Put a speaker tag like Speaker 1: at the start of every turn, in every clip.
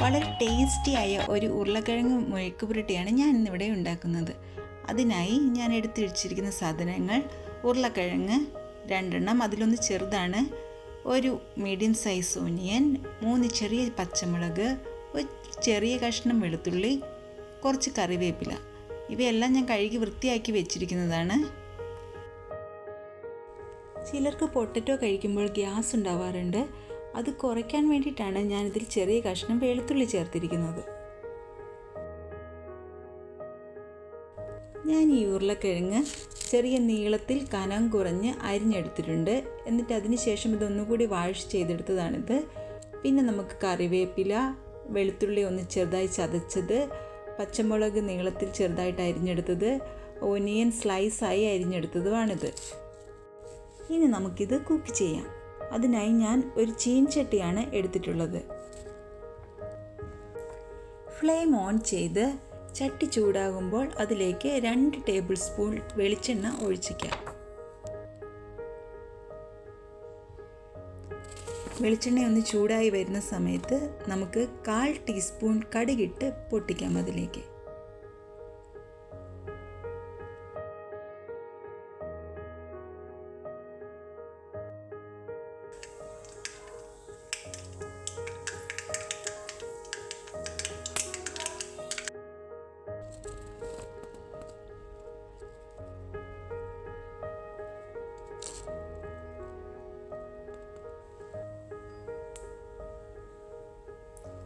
Speaker 1: വളരെ ടേസ്റ്റിയായ ഒരു ഉരുളക്കിഴങ്ങ് മുഴുക്ക് പുരട്ടിയാണ് ഞാൻ ഇന്നിവിടെ ഉണ്ടാക്കുന്നത്. അതിനായി ഞാൻ എടുത്തു വെച്ചിരിക്കുന്ന സാധനങ്ങൾ ഉരുളക്കിഴങ്ങ് രണ്ടെണ്ണം. അതിലൊന്ന് ചെറുതാണ്. ഒരു മീഡിയം സൈസ് ഓനിയൻ മൂന്ന് ചെറിയ പച്ചമുളക് ഒരു ചെറിയ കഷ്ണം വെളുത്തുള്ളി കുറച്ച് കറിവേപ്പില. ഇവയെല്ലാം ഞാൻ കഴുകി വൃത്തിയാക്കി വെച്ചിരിക്കുന്നതാണ്. ചിലർക്ക് പൊട്ടറ്റോ കഴിക്കുമ്പോൾ ഗ്യാസ് ഉണ്ടാവാറുണ്ട്. അത് കുറയ്ക്കാൻ വേണ്ടിയിട്ടാണ് ഞാനിതിൽ ചെറിയ കഷ്ണം വെളുത്തുള്ളി ചേർത്തിരിക്കുന്നത്. ഞാൻ ഈ ഉരുളക്കിഴങ്ങ് ചെറിയ നീളത്തിൽ കനം കുറഞ്ഞ് അരിഞ്ഞെടുത്തിട്ടുണ്ട്. എന്നിട്ട് അതിന് ശേഷം ഇതൊന്നുകൂടി വാഷ് ചെയ്തെടുത്തതാണിത്. പിന്നെ നമുക്ക് കറിവേപ്പില വെളുത്തുള്ളി ഒന്ന് ചെറുതായി ചതച്ചത് പച്ചമുളക് നീളത്തിൽ ചെറുതായിട്ട് അരിഞ്ഞെടുത്തത് ഓനിയൻ സ്ലൈസായി അരിഞ്ഞെടുത്തതുമാണിത് ഇനി നമുക്കിത് കുക്ക് ചെയ്യാം. അതിനായി ഞാൻ ഒരു ചീൻചട്ടിയാണ് എടുത്തിട്ടുള്ളത്. ഫ്ലെയിം ഓൺ ചെയ്ത് ചട്ടി ചൂടാകുമ്പോൾ അതിലേക്ക് രണ്ട് ടേബിൾ സ്പൂൺ വെളിച്ചെണ്ണ ഒഴിച്ചിക്കാം വെളിച്ചെണ്ണ ഒന്ന് ചൂടായി വരുന്ന സമയത്ത് നമുക്ക് കാൽ ടീസ്പൂൺ കടുകിട്ട് പൊട്ടിക്കാം അതിലേക്ക്.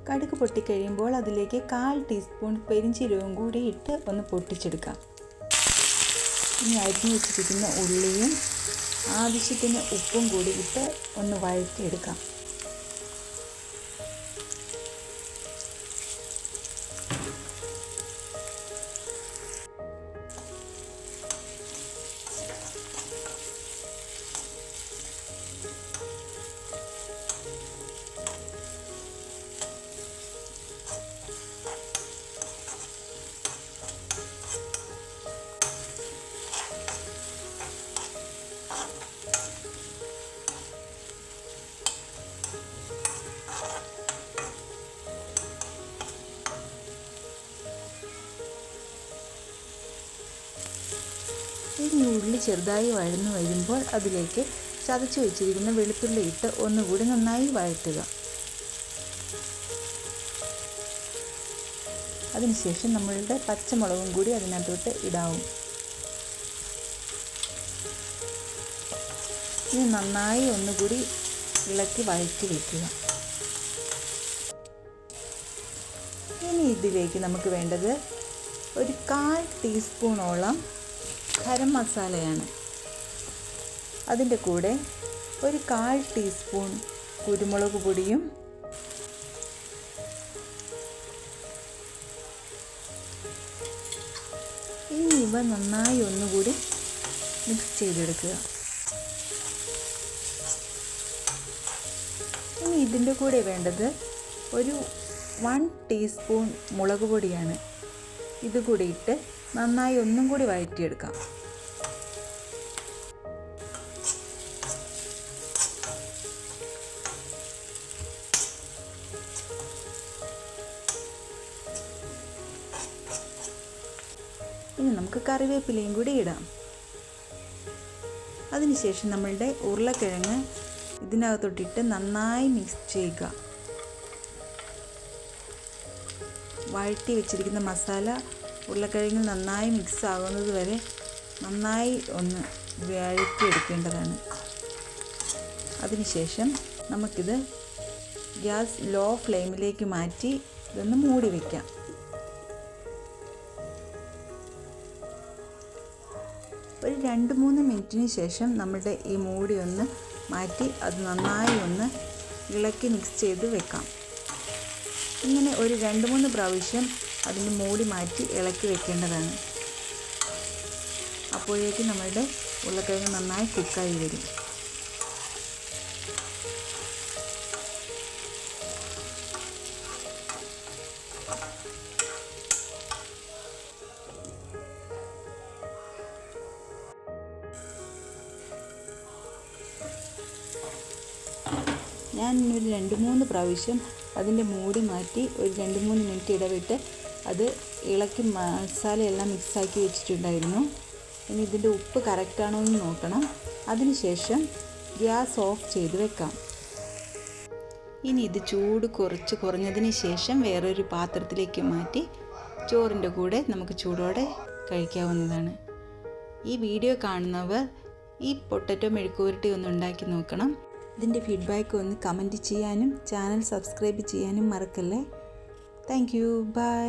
Speaker 1: കടുക് പൊട്ടിക്കഴിയുമ്പോൾ അതിലേക്ക് കാൽ ടീസ്പൂൺ പെരിഞ്ചീരകവും കൂടി ഇട്ട് ഒന്ന് പൊട്ടിച്ചെടുക്കാം. ഇനി അരിഞ്ഞു വെച്ചിരിക്കുന്ന ഉള്ളിയും ആവശ്യത്തിന് ഉപ്പും കൂടി ഇട്ട് ഒന്ന് വഴറ്റിയെടുക്കാം. ഇനി ഉള്ളി ചെറുതായി വഴന്നു വരുമ്പോൾ അതിലേക്ക് ചതച്ചു വെച്ചിരിക്കുന്ന വെളുത്തുള്ളി ഇട്ട് ഒന്നുകൂടി നന്നായി വഴറ്റുക. അതിനുശേഷം നമ്മളുടെ പച്ചമുളകും കൂടി അതിനകത്തോട്ട് ഇടാവും. ഇനി നന്നായി ഒന്നുകൂടി ഇളക്കി വഴറ്റി വയ്ക്കുക ഇനി ഇതിലേക്ക് നമുക്ക് വേണ്ടത് ഒരു കാൽ ടീസ്പൂണോളം ഗരം മസാലയാണ്. അതിന്റെ കൂടെ ഒരു കാൽ ടീസ്പൂൺ കുരുമുളക് പൊടിയും ഇനി ഇവ നന്നായി ഒന്നുകൂടി മിക്സ് ചെയ്തെടുക്കുക. ഇനി ഇതിന്റെ കൂടെ വേണ്ടത് ഒരു വൺ ടീസ്പൂൺ മുളക് പൊടിയാണ്. ഇത് കൂടി ഇട്ട് നന്നായി ഒന്നും കൂടി വഴറ്റിയെടുക്കാം. ഇനി നമുക്ക് കറിവേപ്പിലയും കൂടി ഇടാം. അതിനുശേഷം നമ്മളുടെ ഉരുളക്കിഴങ്ങ് ഇതിനകത്തോട്ടിട്ട് നന്നായി മിക്സ് ചെയ്യുക. വഴറ്റി വെച്ചിരിക്കുന്ന മസാല ഉരുളക്കിഴങ്ങിൽ നന്നായി മിക്സ് ആകുന്നത് വരെ നന്നായി ഒന്ന് വഴറ്റിയെടുക്കേണ്ടതാണ്. അതിനുശേഷം നമുക്കിത് ഗ്യാസ് ലോ ഫ്ലെയിമിലേക്ക് മാറ്റി ഇതൊന്ന് മൂടി വയ്ക്കാം ഒരു രണ്ട് മൂന്ന് മിനിറ്റിന് ശേഷം നമ്മുടെ ഈ മൂടി ഒന്ന് മാറ്റി അത് നന്നായി ഒന്ന് ഇളക്കി മിക്സ് ചെയ്ത് വെക്കാം. ഇങ്ങനെ ഒരു രണ്ട് മൂന്ന് പ്രാവശ്യം അതിന് മൂടി മാറ്റി ഇളക്കി വെക്കേണ്ടതാണ്. അപ്പോഴേക്കും നമ്മളുടെ ഉരുളക്കിഴങ്ങ് നന്നായി കുക്കായി വരും. ഞാൻ ഒരു രണ്ട് മൂന്ന് പ്രാവശ്യം അതിന്റെ മൂടി മാറ്റി ഒരു രണ്ട് മൂന്ന് മിനിറ്റ് ഇടവിട്ട് അത് ഇളക്കി മസാലയെല്ലാം മിക്സാക്കി വെച്ചിട്ടുണ്ടായിരുന്നു. ഇനി ഇതിന്റെ ഉപ്പ് കറക്റ്റാണോ എന്ന് നോക്കണം. അതിനുശേഷം ഗ്യാസ് ഓഫ് ചെയ്ത് വെക്കാം. ഇനി ഇത് ചൂട് കുറച്ച് കുറഞ്ഞതിന് ശേഷം വേറൊരു പാത്രത്തിലേക്ക് മാറ്റി ചോറിന്റെ കൂടെ നമുക്ക് ചൂടോടെ കഴിക്കാവുന്നതാണ്. ഈ വീഡിയോ കാണുന്നവർ ഈ പൊട്ടറ്റോ മെഴുക്കുവരട്ടി ഒന്ന് ഉണ്ടാക്കി നോക്കണം. ഇതിന്റെ ഫീഡ്ബാക്ക് ഒന്ന് കമന്റ് ചെയ്യാനും ചാനൽ സബ്സ്ക്രൈബ് ചെയ്യാനും മറക്കല്ലേ? Thank you by